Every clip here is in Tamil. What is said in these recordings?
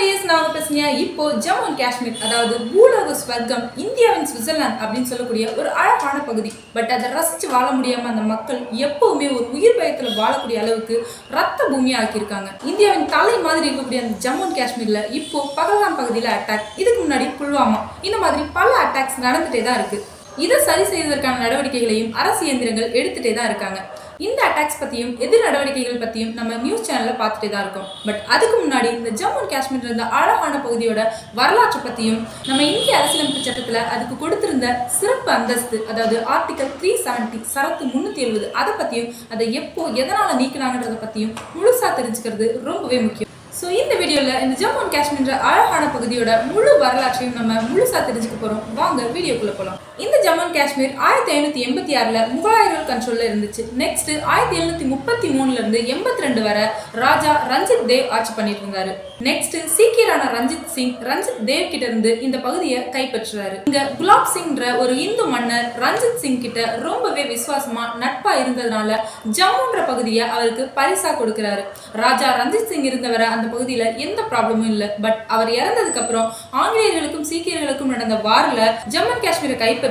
கைஸ் நான் பேசுங்க இப்போ ஜம்மு அண்ட் காஷ்மீர் அதாவது பூலோக ஸ்வர்க்கம் இந்தியாவின் சுவிட்சர்லாந்து அப்படின்னு சொல்லக்கூடிய ஒரு அழகான பகுதி. பட் அதை ரசிச்சு வாழ முடியாம அந்த மக்கள் எப்பவுமே ஒரு உயிர் பயத்தில் வாழக்கூடிய அளவுக்கு ரத்த பூமியா ஆக்கியிருக்காங்க இந்தியாவின் தலை மாதிரி இருக்கக்கூடிய அந்த ஜம்மு அண்ட் காஷ்மீர்ல இப்போ பகல்காம் பகுதியில் அட்டாக் இதுக்கு முன்னாடி புல்வாமா இந்த மாதிரி பல அட்டாக்ஸ் நடந்துட்டே தான் இருக்கு. இதை சரி செய்வதற்கான நடவடிக்கைகளையும் அரசு இயந்திரங்கள் எடுத்துட்டே தான் இருக்காங்க. இந்த அட்டாக்ஸ் பற்றியும் எதிர் நடவடிக்கைகள் பற்றியும் நம்ம நியூஸ் சேனலில் பார்த்துட்டு தான் இருக்கோம். பட் அதுக்கு முன்னாடி இந்த ஜம்மு அண்ட் காஷ்மீர் இருந்த அழகான பகுதியோட வரலாற்றை பற்றியும் நம்ம இந்திய அரசியலமைப்பு சட்டத்தில் அதுக்கு கொடுத்திருந்த சிறப்பு அந்தஸ்து அதாவது ஆர்டிகல் த்ரீ செவன்டி சரத்து முந்நூற்றி எழுபது அதை பற்றியும் அதை எப்போ எதனால் நீக்கினாங்கன்றத பற்றியும் முழுசாக தெரிஞ்சுக்கிறது ரொம்பவே முக்கியம். ஸோ இந்த வீடியோவில் இந்த ஜம்மு அண்ட் காஷ்மீர் அழகான பகுதியோட முழு வரலாற்றையும் நம்ம முழுசா தெரிஞ்சுக்க போகிறோம் வாங்க வீடியோக்குள்ளே போகலாம் இந்த ஜம்மு அண்ட் காஷ்மீர் ஆயிரத்தி ஐநூற்றி எண்பத்தி ஆறில் முகலாயர்கள் கண்ட்ரோலில் இருந்துச்சு. நெக்ஸ்ட் ஆயிரத்தி எழுநூற்றி முப்பத்தி மூணுலேருந்து எண்பத்தி ரெண்டு வரை ராஜா ரஞ்சித் தேவ் ஆட்சி பண்ணிட்டு இருந்தாரு. நெக்ஸ்ட் சீக்கியரான ரஞ்சித் சிங் ரஞ்சித் தேவ் கிட்ட இருந்து இந்த பகுதியை கைப்பற்றுறாரு. இங்க குலாப் சிங்ன்ற ஒரு இந்து மன்னர் ரஞ்சித் சிங் கிட்ட ரொம்பவே விசுவாசமா நட்பா இருந்ததுனால ஜம்முன்ற பகுதியை அவருக்கு பரிசா கொடுக்கிறாரு. ராஜா ரஞ்சித் சிங் இருந்தவரை அந்த பகுதியில எந்த ப்ராப்ளமும் இல்லை. பட் அவர் இறந்ததுக்கு அப்புறம் ஆங்கிலேயர்களுக்கும் சீக்கியர்களுக்கும் நடந்த வாரில் ஜம்மு காஷ்மீரை கைப்பற்ற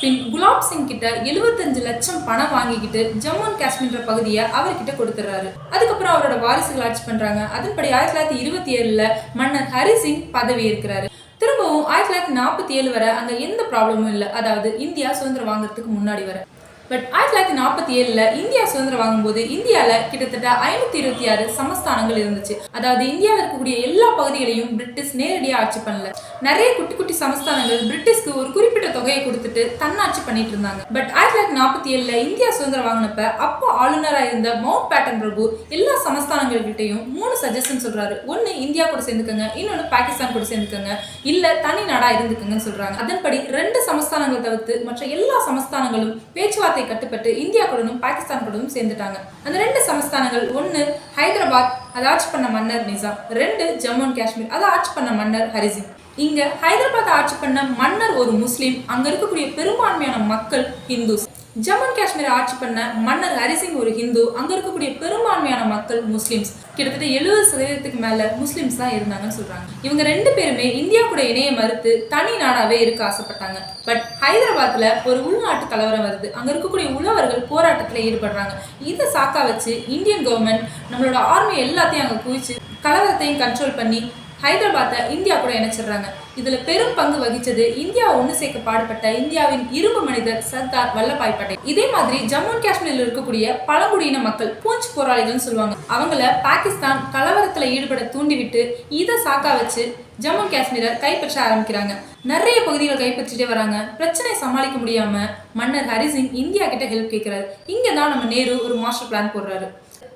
பின் குலாப் சிங் கிட்ட எழுபத்தஞ்சு லட்சம் பணம் வாங்கிக்கிட்டு ஜம்மு அண்ட் காஷ்மீர் பகுதியை அவர்கிட்ட கொடுத்துறாரு. அதுக்கப்புறம் அவரோட வாரிசுகள் ஆட்சி பண்றாங்க. அதன்படி ஆயிரத்தி தொள்ளாயிரத்தி இருபத்தி ஏழுல மன்னர் ஹரி சிங் பதவி ஏற்கிறாரு. திரும்பவும் ஆயிரத்தி தொள்ளாயிரத்தி நாற்பத்தி ஏழு வரை அங்க எந்த ப்ராப்ளமும் இல்லை. அதாவது இந்தியா சுதந்திரம் வாங்குறதுக்கு முன்னாடி வரை. பட் ஆயிரத்தி தொள்ளாயிரத்தி நாற்பத்தி ஏழில் இந்தியா சுதந்திரம் வாங்கும்போது இந்தியாவில் கிட்டத்தட்ட ஐநூற்றி இருபத்தி ஆறு சமஸ்தானங்கள் இருந்துச்சு. அதாவது இந்தியாவில் இருக்கக்கூடிய எல்லா பகுதிகளையும் பிரிட்டிஷ் நேரடியாக ஆட்சி பண்ணல. நிறைய குட்டி குட்டி சமஸ்தானங்கள் பிரிட்டிஷ்க்கு ஒரு குறிப்பிட்ட தொகையை கொடுத்துட்டு தன்னாட்சி பண்ணிட்டு இருந்தாங்க. பட் ஆயிரத்தி தொள்ளாயிரத்தி நாற்பத்தி ஏழில் இந்தியா சுதந்திரம் வாங்கினப்ப அப்போ ஆளுநராக இருந்த மவுண்ட் பேட்டன் பிரபு எல்லா சமஸ்தானங்கள்கிட்டையும் மூணு சஜஷன் சொல்றாரு. ஒன்று இந்தியா கூட சேர்ந்துக்கங்க. இன்னொன்று பாகிஸ்தான் கூட சேர்ந்துக்கங்க. இல்லை தனி நாடாக இருந்துக்கங்கன்னு சொல்றாங்க. அதன்படி ரெண்டு சமஸ்தானங்கள் தவிர்த்து மற்ற எல்லா சமஸ்தானங்களும் பேச்சுவார்த்தை குஜராத்தை கட்டுப்பட்டு இந்தியா பாகிஸ்தானுடனும் பாகிஸ்தான் சேர்ந்துட்டாங்க. அந்த ரெண்டு சமஸ்தானங்கள் ஒன்று ஹைதராபாத் அதை ஆட்சி பண்ண மன்னர் நிசாம். ரெண்டு ஜம்மு அண்ட் காஷ்மீர் அதை ஆட்சி பண்ண மன்னர் ஹரிசிங் இங்க ஹைதராபாத் ஆட்சி பண்ண மன்னர் ஒரு முஸ்லீம். அங்க இருக்கக்கூடிய பெரும்பான்மையான மக்கள் ஹிந்துஸ். ஜம்மு அண்ட் காஷ்மீர் ஆட்சி பண்ண மன்னர் ஹரிசிங் ஒரு ஹிந்து. அங்க இருக்கக்கூடிய பெரும்பான்மையான மக்கள் முஸ்லிம்ஸ். கிட்டத்தட்ட எழுபது சதவீதத்துக்கு மேல முஸ்லிம்ஸ் தான் இருந்தாங்கன்னு சொல்றாங்க. இவங்க ரெண்டு பேருமே இந்தியா கூட இணைய மறுத்து தனி நாடாவே இருக்க ஆசைப்பட்டாங்க. பட் ஹைதராபாத்ல ஒரு உள்நாட்டு கலவரம் வருது. அங்க இருக்கக்கூடிய உழவர்கள் போராட்டத்துல ஈடுபடுறாங்க. இதை சாக்கா வச்சு இந்தியன் கவர்மெண்ட் நம்மளோட ஆர்மி எல்லாத்தையும் அங்க குவிச்சு கலவரத்தையும் கண்ட்ரோல் பண்ணி ஹைதராபாத்தை இந்தியா கூட இணைச்சிடுறாங்க. இதுல பெரும் பங்கு வகிச்சது இந்தியா ஒன்று சேர்க்க பாடுபட்ட இந்தியாவின் இரும்பு மனிதர் சர்தார் வல்லபாய் பட்டேல். இதே மாதிரி ஜம்மு அண்ட் காஷ்மீரில் இருக்கக்கூடிய பழங்குடியின மக்கள் பூஞ்ச் போராளிகள்னு சொல்லுவாங்க. அவங்கள பாகிஸ்தான் கலவரத்துல ஈடுபட தூண்டிவிட்டு இதை சாக்கா வச்சு ஜம்மு அண்ட் காஷ்மீரை கைப்பற்ற ஆரம்பிக்கிறாங்க. நிறைய பகுதிகளை கைப்பற்றிட்டே வராங்க. பிரச்சனை சமாளிக்க முடியாம மன்னர் ஹரிசிங் இந்தியா கிட்ட ஹெல்ப் கேட்கிறாரு இங்க தான் நம்ம நேரு ஒரு மாஸ்டர் பிளான் போடுறாரு.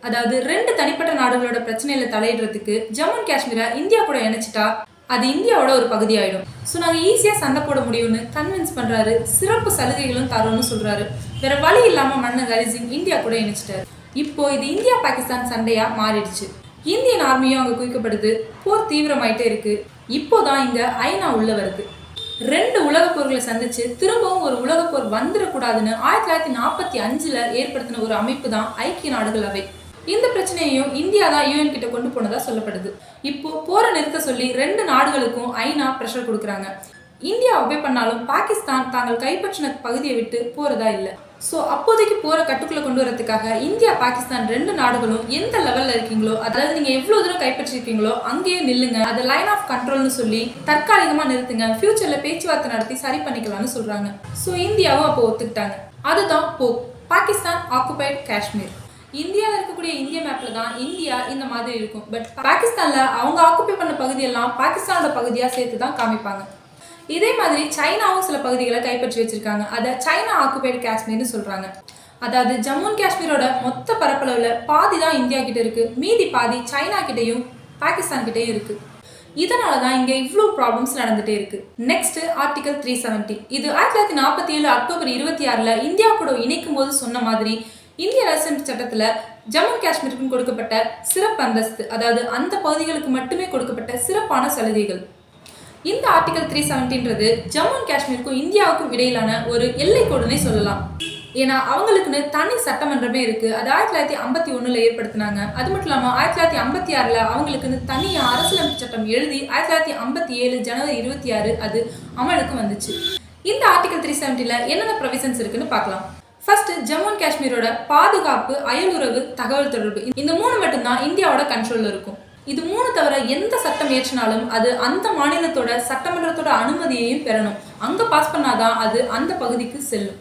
அதாவது ரெண்டு தனிப்பட்ட நாடுகளோட பிரச்சனையில தலையிடுறதுக்கு ஜம்மு அண்ட் காஷ்மீரை இந்தியா கூட இணைச்சிட்டா அது இந்தியாவோட ஒரு பகுதி ஆயிடும் ஸோ நாங்கள் ஈஸியாக சண்டை போட முடியும்னு கன்வின்ஸ் பண்ணுறாரு சிறப்பு சலுகைகளும் தரோம்னு சொல்கிறாரு வேற வழி இல்லாமல் மன்னர் ஹரிசிங் இந்தியா கூட இணைச்சிட்டாரு. இப்போ இது இந்தியா பாகிஸ்தான் சண்டையாக மாறிடுச்சு. இந்தியன் ஆர்மியும் அங்கே குவிக்கப்படுது. போர் தீவிரமாயிட்டே இருக்கு. இப்போதான் இங்க ஐநா உள்ள வருது. ரெண்டு உலகப் போர்களை சந்திச்சு திரும்பவும் ஒரு உலகப் போர் வந்துடக்கூடாதுன்னு ஆயிரத்தி தொள்ளாயிரத்தி நாற்பத்தி அஞ்சுல ஏற்படுத்தின ஒரு அமைப்பு தான் ஐக்கிய நாடுகள் அவை. இந்த பிரச்சனையையும் இந்தியா தான் யூஎன் கிட்ட கொண்டு போனதா சொல்லப்படுது. இப்போ போரை நிறுத்த சொல்லி ரெண்டு நாடுகளுக்கும் ஐநா ப்ரெஷர் கொடுக்குறாங்க. இந்தியா ஒபே பண்ணாலும் பாகிஸ்தான் தாங்கள் கைப்பற்றின பகுதியை விட்டு போறதா இல்லை. ஸோ அப்போதைக்கு போகிற கட்டுக்குள்ள கொண்டு வரதுக்காக இந்தியா பாகிஸ்தான் ரெண்டு நாடுகளும் எந்த லெவலில் இருக்கீங்களோ அதாவது நீங்கள் எவ்வளோ தூரம் கைப்பற்றிருக்கீங்களோ அங்கேயே நில்லுங்க. அது லைன் ஆஃப் கண்ட்ரோல்னு சொல்லி தற்காலிகமாக நிறுத்துங்க. ஃபியூச்சரில் பேச்சுவார்த்தை நடத்தி சரி பண்ணிக்கலாம்னு சொல்கிறாங்க ஸோ இந்தியாவும் அப்போ ஒத்துக்கிட்டாங்க. அதுதான் போக் பாகிஸ்தான் ஆக்குபைட் காஷ்மீர் இந்தியாவில் இருக்கக்கூடிய இந்திய மேப்பில் தான் இந்தியா இந்த மாதிரி இருக்கும். பட் பாகிஸ்தானில் அவங்க ஆக்குபை பண்ண பகுதியெல்லாம் பாகிஸ்தானோட பகுதியாக சேர்த்து தான் காமிப்பாங்க. இதே மாதிரி சைனாவும் சில பகுதிகளை கைப்பற்றி வச்சிருக்காங்க. அதை சைனா ஆக்குபைடு காஷ்மீர்னு சொல்றாங்க. அதாவது ஜம்மு காஷ்மீரோட மொத்த பரப்பளவில் பாதி தான் இந்தியா கிட்ட இருக்கு. மீதி பாதி சைனா கிட்டேயும் பாகிஸ்தான் கிட்டேயும் இருக்கு. இதனால தான் இங்கே இவ்வளோ ப்ராப்ளம்ஸ் நடந்துகிட்டே இருக்கு. நெக்ஸ்ட் ஆர்டிகல் த்ரீ செவன்டி இது ஆயிரத்தி தொள்ளாயிரத்தி நாற்பத்தி ஏழு அக்டோபர் இருபத்தி ஆறில் இந்தியா கூட இணைக்கும் போது சொன்ன மாதிரி இந்திய அரசியல் சட்டத்தில் ஜம்மு காஷ்மீருக்கும் கொடுக்கப்பட்ட சிறப்பு அந்தஸ்து அதாவது அந்த பகுதிகளுக்கு மட்டுமே கொடுக்கப்பட்ட சிறப்பான சலுகைகள். இந்த ஆர்டிகல் த்ரீ செவன்டின்றது ஜம்மு அண்ட் காஷ்மீருக்கும் இந்தியாவுக்கும் இடையிலான ஒரு எல்லை கோடுனே சொல்லலாம். ஏன்னா அவங்களுக்குன்னு தனி சட்டமன்றமே இருக்குது அது ஆயிரத்தி தொள்ளாயிரத்தி ஐம்பத்தி ஒன்றில் ஏற்படுத்தினாங்க. அது மட்டும் இல்லாமல் ஆயிரத்தி தொள்ளாயிரத்தி ஐம்பத்தி ஆறில் அவங்களுக்குன்னு தனியாக அரசியலமைப்பு சட்டம் எழுதி ஆயிரத்தி தொள்ளாயிரத்தி ஐம்பத்தி ஏழு ஜனவரி இருபத்தி ஆறு அது அமலுக்கு வந்துச்சு. இந்த ஆர்டிகல் த்ரீ செவன்ட்டியில் என்னென்ன ப்ரொவிஷன்ஸ் இருக்குன்னு பார்க்கலாம். ஃபர்ஸ்ட் ஜம்மு அண்ட் காஷ்மீரோட பாதுகாப்பு அயலுறவு தகவல் தொடர்பு. இந்த மூணு மட்டும்தான் இந்தியாவோட கண்ட்ரோலில் இருக்கும். இது மூணு தவிர எந்த சட்டம் ஏற்றினாலும் அது அந்த மாநிலத்தோட சட்டமன்றத்தோட அனுமதியையும் பெறணும். அங்க பாஸ் பண்ணாதான் அது அந்த பகுதிக்கு செல்லும்.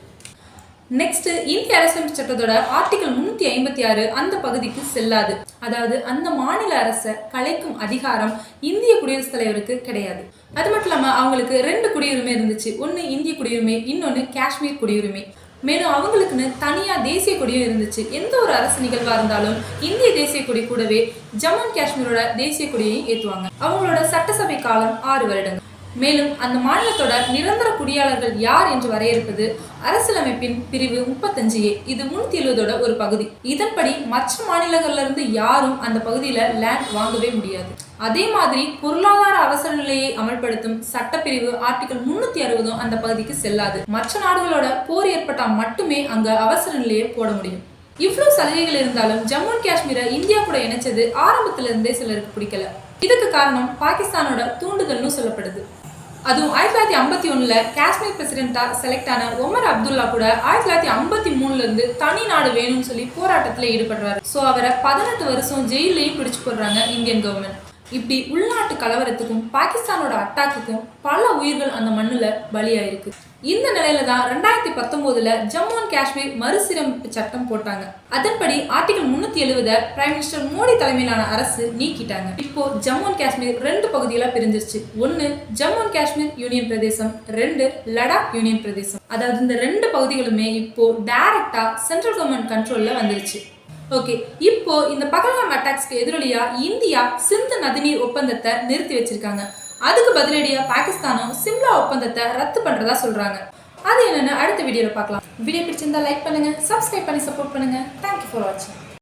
நெக்ஸ்ட் இந்திய அரசியலமைப்பு சட்டத்தோட ஆர்டிகல் முன்னூத்தி ஐம்பத்தி ஆறு அந்த பகுதிக்கு செல்லாது. அதாவது அந்த மாநில அரசை கலைக்கும் அதிகாரம் இந்திய குடியரசுத் தலைவருக்கு கிடையாது. அது மட்டும் இல்லாம அவங்களுக்கு ரெண்டு குடியுரிமை இருந்துச்சு. ஒன்னு இந்திய குடியுரிமை இன்னொன்னு காஷ்மீர் குடியுரிமை. மேலும் அவங்களுக்குன்னு தனியா தேசிய கொடியும் இருந்துச்சு. எந்த ஒரு அரசு நிகழ்வா இருந்தாலும் இந்திய தேசிய கொடி கூடவே ஜம்மு அண்ட் காஷ்மீரோட தேசிய கொடியையும் ஏத்துவாங்க. அவங்களோட சட்டசபை காலம் ஆறு வருடங்கள். மேலும் அந்த மாநிலத்தோட நிரந்தர குடியாளர்கள் யார் என்று வரையறுப்பது அரசியலமைப்பின் பிரிவு முப்பத்தஞ்சு ஏ. இது முன்னூத்தி எழுபதோட ஒரு பகுதி. இதன்படி மற்ற மாநிலங்கள்ல இருந்து யாரும் அந்த பகுதியில லேண்ட் வாங்கவே முடியாது. அதே மாதிரி பொருளாதார அவசர நிலையை அமல்படுத்தும் சட்டப்பிரிவு ஆர்டிகல் முன்னூத்தி அறுபதும் அந்த பகுதிக்கு செல்லாது. மற்ற நாடுகளோட போர் ஏற்பட்டா மட்டுமே அங்க அவசர நிலையை போட முடியும். இவ்வளவு சலுகைகள் இருந்தாலும் ஜம்மு அண்ட் காஷ்மீரை இந்தியா கூட இணைச்சது ஆரம்பத்துல இருந்தே சிலருக்கு பிடிக்கல. இதுக்கு காரணம் பாகிஸ்தானோட தூண்டுதல்னு சொல்லப்படுது. அதுவும் ஆயிரத்தி தொள்ளாயிரத்தி ஐம்பத்தி ஒண்ணுல காஷ்மீர் பிரசிடென்டா செலக்ட் ஆன ஒமர் அப்துல்லா கூட ஆயிரத்தி தொள்ளாயிரத்தி ஐம்பத்தி மூணுல இருந்து தனி நாடு வேணும்னு சொல்லி போராட்டத்துல ஈடுபடுறாரு. சோ அவரை பதினெட்டு வருஷம் ஜெயிலையும் பிடிச்சு போடுறாங்க இந்தியன் கவர்மெண்ட் இப்படி உள்நாட்டு கலவரத்துக்கும் பாகிஸ்தானோட அட்டாக்குக்கும் பல உயிர்கள் அந்த மண்ணுல பலியாயிருக்கு. இந்த நிலையில தான் ரெண்டாயிரத்தி பத்தொன்பதுல ஜம்மு அண்ட் காஷ்மீர் மறுசீரமைப்பு சட்டம் போட்டாங்க. அதன்படி ஆர்டிகல் முன்னூத்தி எழுபத பிரைம் மினிஸ்டர் மோடி தலைமையிலான அரசு நீக்கிட்டாங்க. இப்போ ஜம்மு அண்ட் காஷ்மீர் ரெண்டு பகுதிகளா பிரிஞ்சிருச்சு. ஒன்னு ஜம்மு அண்ட் காஷ்மீர் யூனியன் பிரதேசம் ரெண்டு லடாக் யூனியன் பிரதேசம். அதாவது இந்த ரெண்டு பகுதிகளுமே இப்போ டைரக்டா சென்ட்ரல் கவர்மெண்ட் கண்ட்ரோல்ல வந்துருச்சு. ஓகே இப்போ இந்த பகல்காம் அட்டாக்ஸ்க்கு எதிரொலியா இந்தியா சிந்து நதிநீர் ஒப்பந்தத்தை நிறுத்தி வச்சிருக்காங்க. அதுக்கு பதிலடியா பாகிஸ்தானும் சிம்லா ஒப்பந்தத்தை ரத்து பண்றதா சொல்றாங்க. அது என்னன்னு அடுத்த வீடியோவில் பார்க்கலாம். வீடியோ பிடிச்சிருந்தா லைக் பண்ணுங்க சப்ஸ்கிரைப் பண்ணி சப்போர்ட் பண்ணுங்க. தேங்க்யூ ஃபார் வாட்சிங்